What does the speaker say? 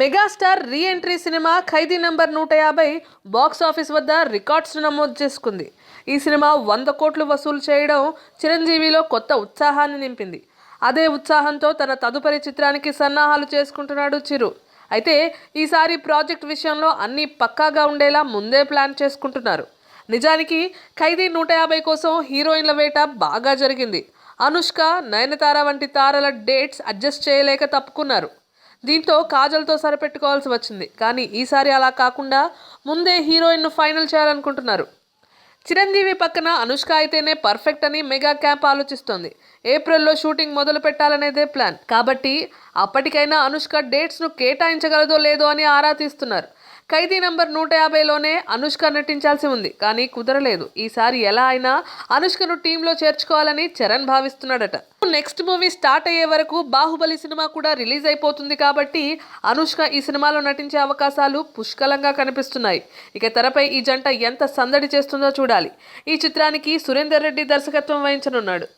Megastar re entry cinema Khaidi number నూట యాభై box office వద్ద రికార్డ్స్ నమోదు చేసుకుంది. ఈ సినిమా వంద కోట్లు వసూలు చేయడం చిరంజీవిలో కొత్త ఉత్సాహాన్ని నింపింది. అదే ఉత్సాహంతో తన తదుపరి చిత్రానికి సన్నాహాలు చేసుకుంటున్నాడు చిరు. అయితే ఈసారి ప్రాజెక్ట్ విషయంలో అన్నీ పక్కాగా ఉండేలా ముందే ప్లాన్ చేసుకుంటున్నారు. నిజానికి ఖైదీ నూట యాభై కోసం హీరోయిన్ల వేట బాగా జరిగింది. అనుష్క నయనతార వంటి తారల డేట్స్ అడ్జస్ట్ చేయలేక తప్పుకున్నారు. దీంతో కాజల్తో సరిపెట్టుకోవాల్సి వచ్చింది. కానీ ఈసారి అలా కాకుండా ముందే హీరోయిన్ను ఫైనల్ చేయాలనుకుంటున్నారు. చిరంజీవి పక్కన అనుష్క అయితేనే పర్ఫెక్ట్ అని మెగా క్యాంప్ ఆలోచిస్తోంది. ఏప్రిల్లో షూటింగ్ మొదలు పెట్టాలనేదే ప్లాన్. కాబట్టి అప్పటికైనా అనుష్క డేట్స్ను కేటాయించగలదో లేదో అని ఆరా తీస్తున్నారు. ఖైదీ నంబర్ నూట యాభైలోనే అనుష్క నటించాల్సి ఉంది. కానీ కుదరలేదు. ఈసారి ఎలా అయినా అనుష్కను టీంలో చేర్చుకోవాలని చరణ్ భావిస్తున్నాడట. నెక్స్ట్ మూవీ స్టార్ట్ అయ్యే వరకు బాహుబలి సినిమా కూడా రిలీజ్ అయిపోతుంది కాబట్టి అనుష్క ఈ సినిమాలో నటించే అవకాశాలు పుష్కలంగా కనిపిస్తున్నాయి. ఇక తెరపై ఈ జంట ఎంత సందడి చేస్తుందో చూడాలి. ఈ చిత్రానికి సురేందర్ రెడ్డి దర్శకత్వం వహించనున్నాడు.